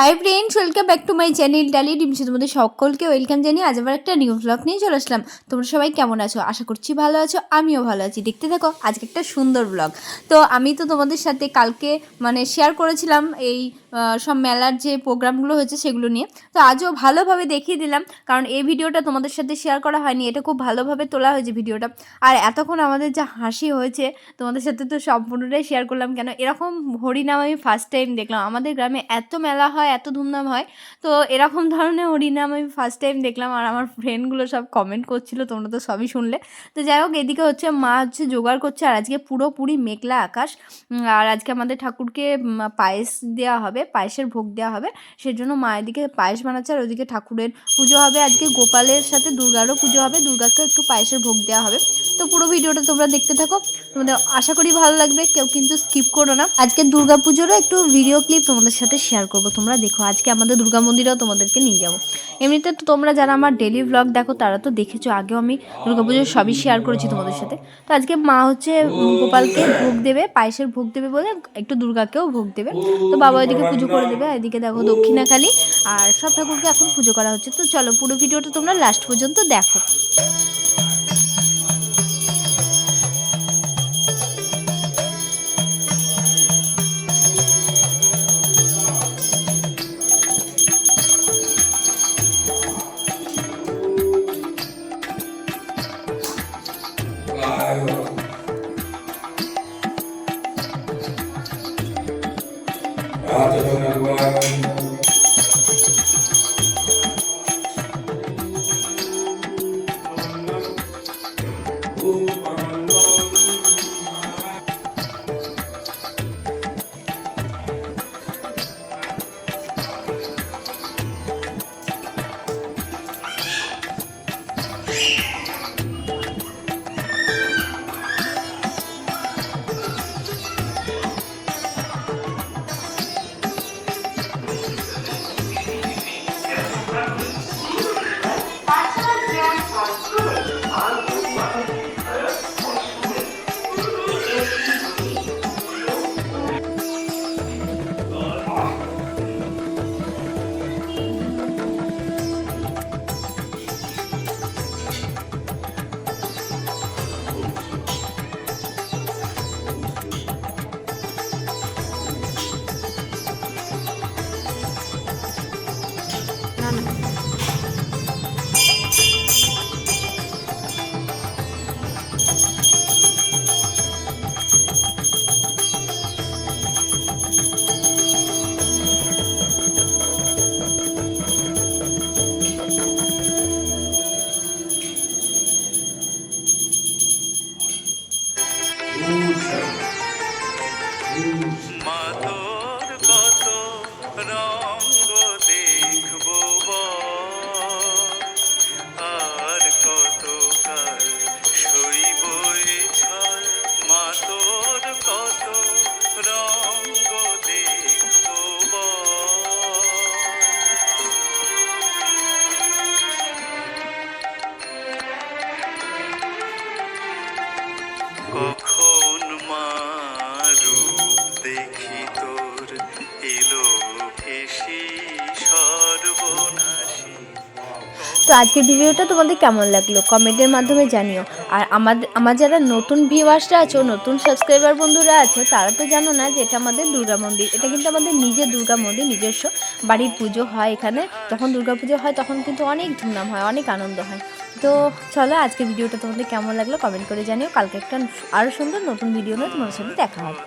Hi friends welcome back to my channel ডালি ডিমসি তোমাদের সকলকে ওয়েলকাম জানিয়ে আজ আবার একটা নিউ ব্লগ নিয়ে চলে আসলাম। তোমরা সবাই কেমন আছো? আশা করছি ভালো আছো, আমিও ভালো আছি। দেখতে থাকো, আজকে একটা সুন্দর ব্লগ তো আমি তো তোমাদের সাথে কালকে মানে শেয়ার করেছিলাম এই সব মেলার যে প্রোগ্রামগুলো হয়েছে সেগুলো নিয়ে। তো আজও ভালোভাবে দেখিয়ে দিলাম, কারণ এই ভিডিওটা তোমাদের সাথে শেয়ার করা হয়নি, এটা খুব ভালোভাবে তোলা হয়েছে ভিডিওটা। আর এতক্ষণ আমাদের যা হাসি হয়েছে, তোমাদের সাথে তো সম্পূর্ণটাই শেয়ার করলাম কেন? এরকম হরিনাম আমি ফার্স্ট টাইম দেখলাম। আমাদের গ্রামে এত মেলা হয়, এত ধুমধাম হয়, তো এরকম ধরনের হরিনাম আমি ফার্স্ট টাইম দেখলাম। আর আমার ফ্রেন্ডগুলো সব কমেন্ট করছিল, তোমরা তো সবই শুনলে। তো যাই হোক, এদিকে হচ্ছে মা হচ্ছে জোগাড় করছে, আর আজকে পুরোপুরি মেঘলা আকাশ। আর আজকে আমাদের ঠাকুরকে পায়েস দেওয়া হবে। পায়েসের ভোগ দেওয়া হবে। সেজন্য মা এদিকে পায়েস বানাচ্ছে আর ওদিকে ঠাকুরের পুজো হবে। আজকে গোপালের সাথে দুর্গারও পুজো হবে। দুর্গাকেও একটু পায়েসের ভোগ দেওয়া হবে। তো পুরো ভিডিওটা তোমরা দেখতে থাকো। তোমাদের আশা করি ভালো লাগবে। কেউ কিন্তু স্কিপ করো না। আজকে দুর্গা পুজোরও একটু ভিডিও ক্লিপ তোমাদের সাথে শেয়ার করব। তোমরা দেখো, আজকে আমাদের দুর্গা মন্দিরেও তোমাদেরকে নিয়ে যাব। এমনিতে তো তোমরা যারা আমার ডেলি ব্লগ দেখো, তারা তো দেখেছ, আগেও আমি দুর্গা পুজোর সবই শেয়ার করেছি তোমাদের সাথে। তো আজকে মা হচ্ছে গোপালকে ভোগ দেবে, পায়েসের ভোগ দেবে বলে একটু দুর্গাকেও ভোগ দেবে। তো বাবা ওইদিকে পুজো করে দেবে। এদিকে দেখো দক্ষিণাকালী আর সব ঠাকুরকে এখন পুজো করা হচ্ছে। তো চলো পুরো ভিডিওটা তোমরা লাস্ট পর্যন্ত দেখো। মাতর মা তো আজকের ভিডিওটা তোমাদের কেমন লাগল? কমেন্টের মাধ্যমে জানিও। আর আমাদের আমার যারা নতুন ভিউয়ার্সরা আছো, নতুন সাবস্ক্রাইবার বন্ধুরা আছে, তারা তো জানো না যে এটা আমাদের দুর্গা মন্দির। এটা কিন্তু আমাদের নিজের দুর্গা মন্দির, নিজস্ব বাড়ির পুজো হয় এখানে। যখন দুর্গা পুজো হয়, তখন কিন্তু অনেক ধুমধাম হয়, অনেক আনন্দ হয়। তো চলো আজকে ভিডিওটা তোমাদের কেমন লাগল, কমেন্ট করে জানিও। কালকে একটা আরও সুন্দর নতুন ভিডিও নিয়ে তোমাদের সাথে দেখা হবে।